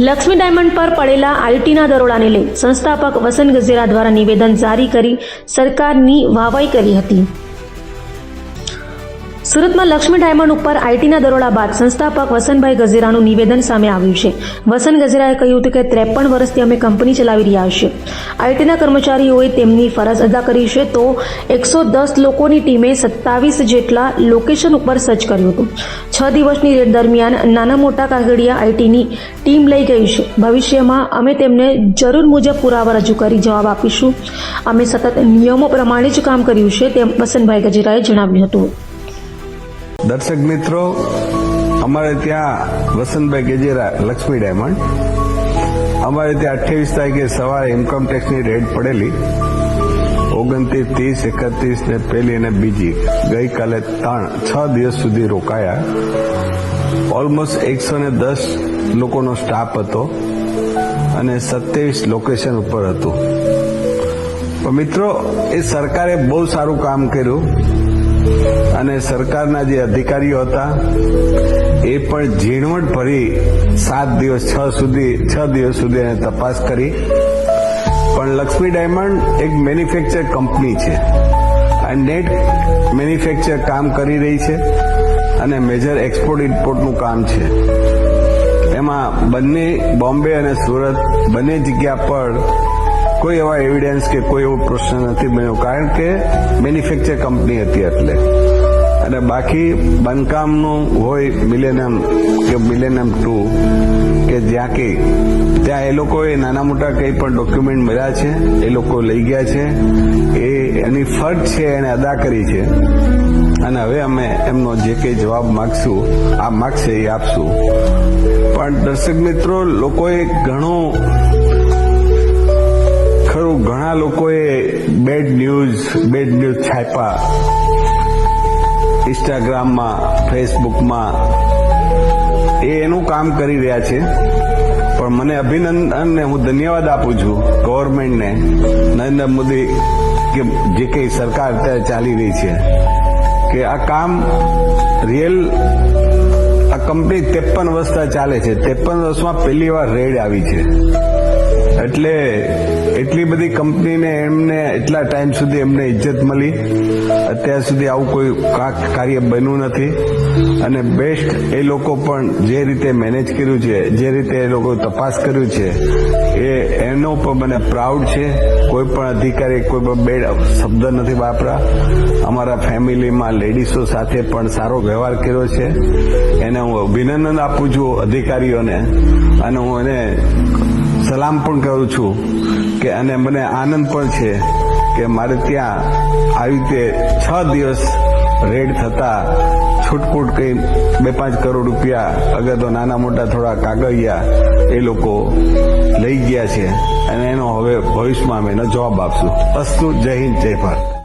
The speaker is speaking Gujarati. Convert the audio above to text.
લક્ષ્મી ડાયમંડ પર પડેલા આઈટીના દરોડાને લઈ સંસ્થાપક વસંત ગજેરા દ્વારા નિવેદન જારી કરી સરકારની વાહવાઈ કરી હતી. સુરતમાં લક્ષ્મી ડાયમંડ ઉપર આઈટીના દરોડા બાદ સંસ્થાપક વસંતભાઈ ગજેરાનું નિવેદન સામે આવ્યું છે. વસંત ગજેરાએ કહ્યું હતું કે ત્રેપન વર્ષથી અમે કંપની ચલાવી રહ્યા છીએ. આઈટીના કર્મચારીઓએ તેમની ફરજ અદા કરી છે તો એકસો દસ લોકોની ટીમે સત્તાવીસ જેટલા લોકેશન ઉપર સર્ચ કર્યું હતું. છ દિવસની રેડ દરમિયાન નાના મોટા કાગડિયા આઈટીની ટીમ લઈ ગઈ છે. ભવિષ્યમાં અમે તેમને જરૂર મુજબ પુરાવા રજૂ કરી જવાબ આપીશું. અમે સતત નિયમો પ્રમાણે જ કામ કર્યું છે, તેમ વસંતભાઈ ગજેરાએ જણાવ્યું હતું. દર્શક મિત્રો, અમારે ત્યાં વસંતભાઈ ગેજેરા, લક્ષ્મી ડાયમંડ. અમારે ત્યાં અઠ્યાવીસ તારીખે સવારે ઇન્કમટેક્સની રેડ પડેલી. ઓગણત્રીસ, ત્રીસ, એકત્રીસ ને પહેલી અને બીજી ગઈકાલે ત્રણ, છ દિવસ સુધી રોકાયા. ઓલમોસ્ટ એકસો ને દસ લોકોનો સ્ટાફ હતો અને સત્યાવીસ લોકેશન ઉપર હતું. મિત્રો, એ સરકારે બહુ સારું કામ કર્યું. અને સરકારના જે અધિકારીઓ હતા, એ પણ ઝીણવટ ભરી સાત દિવસ, છ સુધી, છ દિવસ સુધી એને તપાસ કરી. પણ લક્ષ્મી ડાયમંડ એક મેન્યુફેક્ચર કંપની છે આ નેટ મેન્યુફેક્ચર કામ કરી રહી છે અને મેજર એક્સપોર્ટ, ઇમ્પોર્ટનું કામ છે. એમાં બંને બોમ્બે અને સુરત બંને જગ્યા પર કોઈ એવા એવિડન્સ કે કોઈ એવો પ્રશ્ન નથી બન્યો. કારણ કે મેન્યુફેક્ચર કંપની હતી એટલે. અને બાકી બાંધકામનું હોય મિલેનિયમ કે મિલેનિયમ ટુ કે જ્યાં કે, ત્યાં એ લોકોએ નાના મોટા કંઈ પણ ડોક્યુમેન્ટ મળ્યા છે, એ લોકો લઈ ગયા છે. એ, એની ફરજ છે, એને અદા કરી છે. અને હવે અમે એમનો જે કંઈ જવાબ માગશું, આ માગશે એ આપશું. પણ દર્શક મિત્રો, લોકોએ ઘણું છાપ્યા ઇન્સ્ટાગ્રામમાં ફેસબુકમાં એ એનું કામ કરી રહ્યા છે. પણ મને અભિનંદન ને હું ધન્યવાદ આપું છું ગવર્મેન્ટને, નરેન્દ્ર મોદી, કે જે કંઈ સરકાર અત્યારે ચાલી રહી છે, કે આ કામ રિયલ આ કંપની ત્રેપન વર્ષ ચાલે છે. ત્રેપન વર્ષમાં પહેલી વાર રેડ આવી છે. એટલે એટલી બધી કંપનીને એમને એટલા ટાઈમ સુધી એમને ઇજ્જત મળી. અત્યાર સુધી આવું કોઈ કાર્ય બન્યું નથી. અને બેસ્ટ એ લોકો પણ જે રીતે મેનેજ કર્યું છે, જે રીતે એ લોકો તપાસ કર્યું છે, એ એનો પણ મને પ્રાઉડ છે. કોઈ પણ અધિકારી, કોઈ પણ બે શબ્દ નથી વાપરા. અમારા ફેમિલીમાં લેડીઝો સાથે પણ સારો વ્યવહાર કર્યો છે. એને હું અભિનંદન આપું છું અધિકારીઓને. અને હું એને સલામ પણ કરું છું કે અને મને આનંદ પણ છે કે મારે ત્યાં આવી રીતે છ દિવસ રેડ થતા છૂટકૂટ કઈ બે પાંચ કરોડ રૂપિયા, અગર તો નાના મોટા થોડા કાગળિયા એ લોકો લઈ ગયા છે અને એનો હવે ભવિષ્યમાં અમે એનો જવાબ આપશું. અસ્તુ જય હિન્દ, જય ભારત.